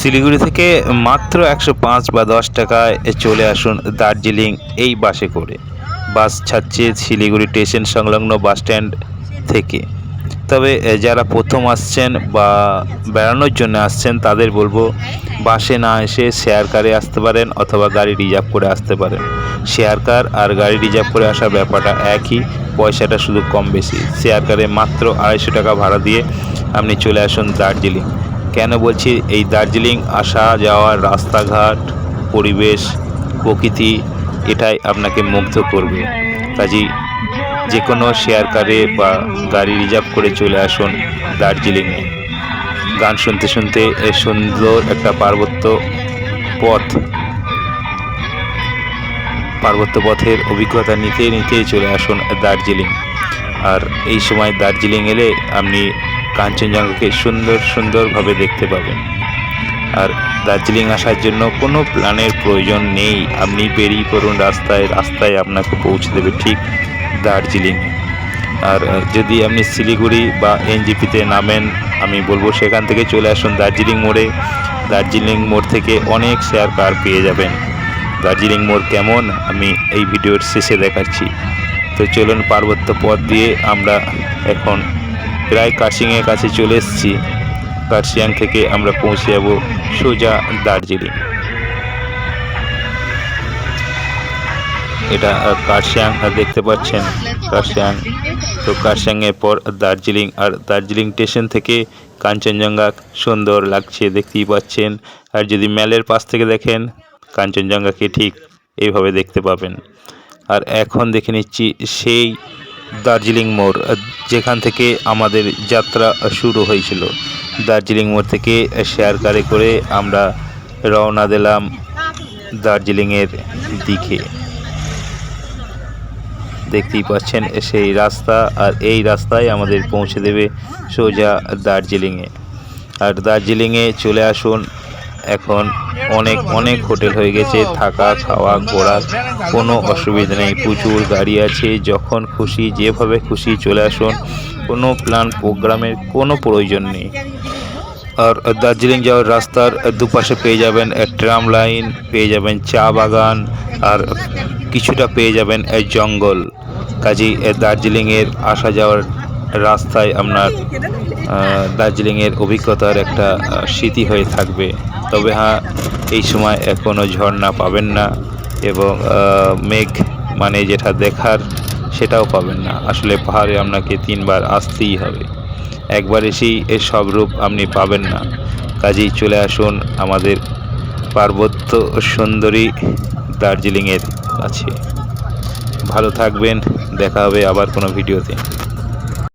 শিলিগুড়ি থেকে মাত্র একশো পাঁচ বা দশ টাকায় চলে আসুন দার্জিলিং এই বাসে করে। বাস ছাড়ছে শিলিগুড়ি স্টেশন সংলগ্ন বাস স্ট্যান্ড থেকে। তবে যারা প্রথম আসছেন বা বেড়ানোর জন্য আসছেন, তাদের বলব বাসে না এসে শেয়ার কারে আসতে পারেন অথবা গাড়ি রিজার্ভ করে আসতে পারেন। শেয়ার কার আর গাড়ি রিজার্ভ করে আসার ব্যাপারটা একই, পয়সাটা শুধু কম বেশি। শেয়ার কারে মাত্র আড়াইশো টাকা ভাড়া দিয়ে আপনি চলে আসুন দার্জিলিং। কেন বলছি এই দার্জিলিং আসা যাওয়ার রাস্তাঘাট, পরিবেশ, প্রকৃতি, এটাই আপনাকে মুগ্ধ করবে। কাজেই যে কোনো শেয়ার কারে বা গাড়ি রিজার্ভ করে চলে আসুন দার্জিলিংয়ে। গান শুনতে শুনতে এ সুন্দর একটা পার্বত্য পথ, পার্বত্য পথের অভিজ্ঞতা নিতে নিতে চলে আসুন দার্জিলিং। আর এই সময় দার্জিলিং এলে আপনি কাঞ্চনজঙ্ঘাকে সুন্দর সুন্দরভাবে দেখতে পাবেন। আর দার্জিলিং আসার জন্য কোনো প্ল্যানের প্রয়োজন নেই। আপনি বেরিয়ে পড়ুন রাস্তায় রাস্তায় আপনাকে পৌঁছে দেবে ঠিক দার্জিলিং আর যদি আপনি শিলিগুড়ি বা এনজিপিতে নামেন, আমি বলব সেখান থেকে চলে আসুন দার্জিলিং মোড়ে। দার্জিলিং মোড় থেকে অনেক শেয়ার কার পেয়ে যাবেন। দার্জিলিং মোড় কেমন? আমি এই ভিডিওর শেষে দেখাচ্ছি। তো চলুন পার্বত্য পথ দিয়ে আমরা এখন প্রায় কার্শিংয়ের কাছে চলে এসেছি। কার্শিয়াং থেকে আমরা পৌঁছে যাব সোজা দার্জিলিং। এটা কার্শিয়াং দেখতে পাচ্ছেন কার্শিয়াং। তো কার্শিয়াংয়ের পর দার্জিলিং, আর দার্জিলিং স্টেশন থেকে কাঞ্চনজঙ্ঘা সুন্দর লাগছে, দেখতেই পাচ্ছেন। আর যদি ম্যালের পাশ থেকে দেখেন, কাঞ্চনজঙ্ঘাকে ঠিক এইভাবে দেখতে পাবেন। আর এখন দেখে নিচ্ছি সেই দার্জিলিং মোড় যেখান থেকে আমাদের যাত্রা শুরু হয়েছিল। দার্জিলিং মোড় থেকে শেয়ার কারে করে আমরা রওনা দিলাম দার্জিলিংয়ের দিকে। দেখতেই পাচ্ছেন, সেই রাস্তা আর এই রাস্তায় আমাদের পৌঁছে দেবে সোজা দার্জিলিংয়ে। আর দার্জিলিংয়ে চলে আসুন এখন অনেক অনেক হোটেল হয়ে গেছে, থাকা, খাওয়া ঘোরার কোনো অসুবিধা নেই। প্রচুর গাড়ি আছে, যখন খুশি, যেভাবে খুশি চলে আসুন। কোনো প্ল্যান প্রোগ্রামের কোনো প্রয়োজন নেই। আর দার্জিলিং যাওয়ার রাস্তার দুপাশে পেয়ে যাবেন ট্রাম লাইন, পেয়ে যাবেন চা বাগান, আর কিছুটা পেয়ে যাবেন জঙ্গল। কাজেই দার্জিলিংয়ের আসা যাওয়ার রাস্তায় আপনার দার্জিলিংয়ের অভিজ্ঞতার একটা স্মৃতি হয়ে থাকবে। তবে হ্যাঁ এই সময় কোনো ঝর্ণা পাবেন না এবং মেঘ মানে যেটা দেখার সেটাও পাবেন না। আসলে পাহাড়ে আপনাকে তিনবার আসতেই হবে। একবার এসেই এর সব রূপ আপনি পাবেন না। কাজেই চলে আসুন আমাদের পার্বত্য সুন্দরী দার্জিলিংয়ের কাছে। ভালো থাকবেন, দেখা হবে আবার কোনো ভিডিওতে।